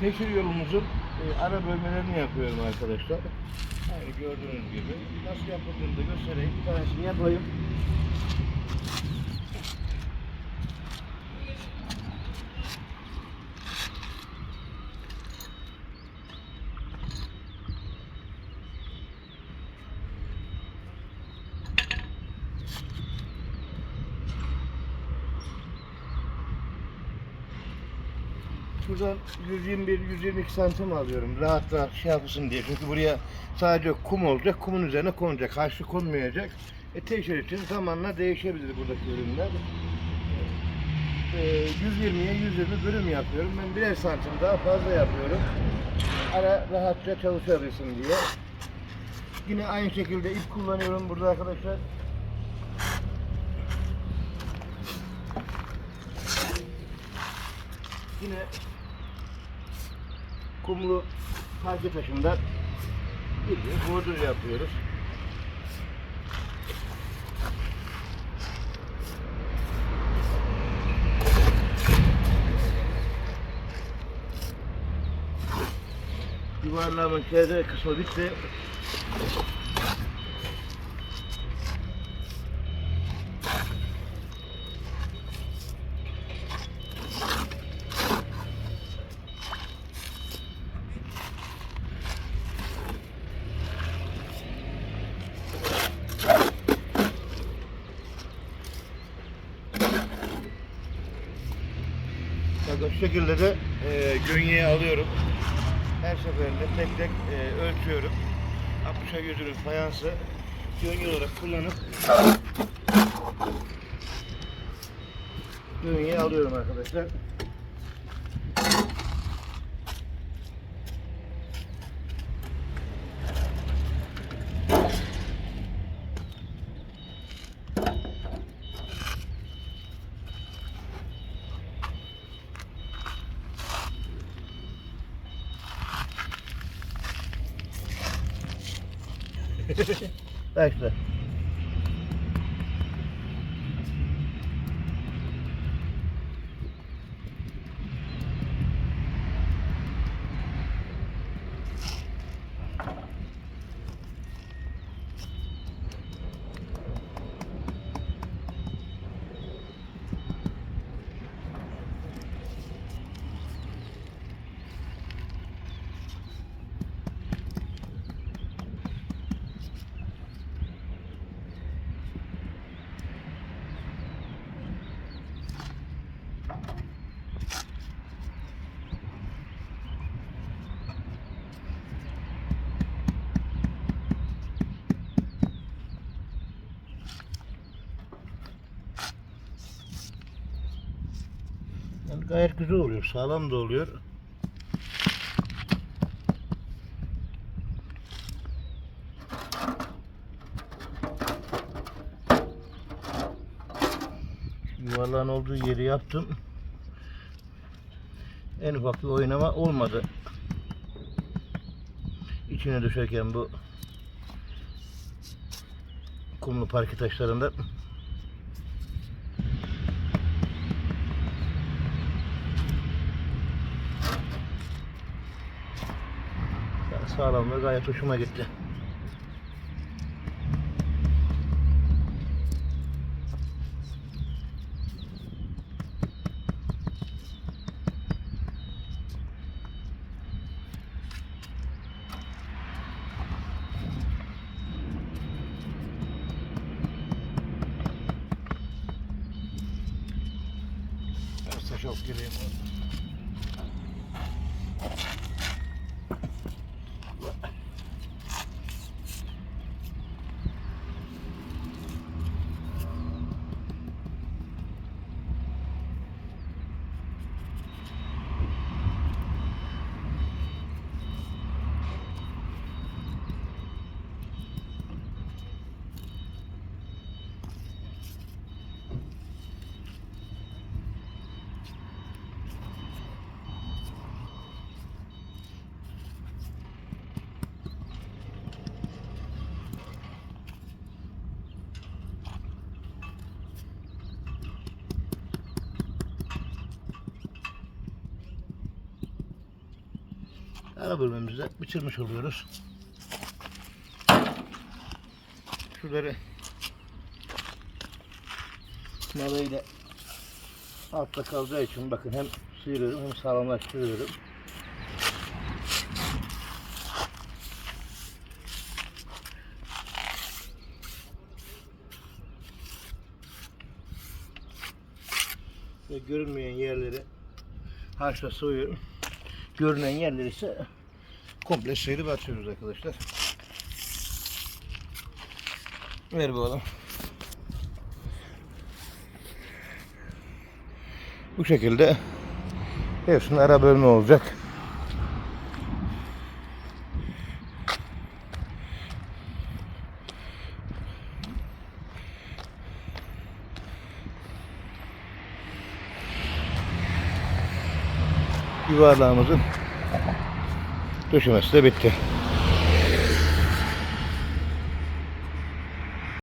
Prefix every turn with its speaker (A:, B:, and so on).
A: teşhir yolumuzun e, ara bölmelerini yapıyorum arkadaşlar. Aynı gördüğünüz gibi. Nasıl yapıldığını da göstereyim. Bir tanesini yapayım. Şuradan 121-122 santim alıyorum. Rahat rahat şey yapsın diye. Çünkü buraya sadece kum olacak. Kumun üzerine konacak. Haşlı konmayacak. E teşhir için zamanla değişebilir buradaki ürünler. E, 120'ye 120 bölüm yapıyorum. Ben birer santim daha fazla yapıyorum. Ara rahatça çalışabilsin diye. Yine aynı şekilde ip kullanıyorum burada arkadaşlar. Yine kumlu parke taşından bir bordur yapıyoruz. Yuvarlağımın çevre kısmı bitti. Bakın şu şekilde de e, gönyeyi alıyorum. Her seferinde tek tek e, ölçüyorum. 60'a 100'ün fayansı gönye olarak kullanıp gönyeyi alıyorum arkadaşlar. Başla. Yani gayet güzel oluyor. Sağlam da oluyor. Yuvarlağın olduğu yeri yaptım. En ufak bir oynama olmadı. İçine düşerken bu kumlu parke taşlarında sağlam ve gayet hoşuma gitti. Ben saç ara bölmemizi de bitirmiş oluyoruz. Şuları Nalayla altta kalacağı için bakın hem sıyırıyorum hem sağlamlaştırıyorum. Ve görünmeyen yerleri haşla soyuyorum. Görünen yerleri ise komple sıyırıp atıyoruz arkadaşlar. Ver bakalım. Bu şekilde hepsinin ara bölme olacak. Yuvarlağımızın döşemesi de bitti.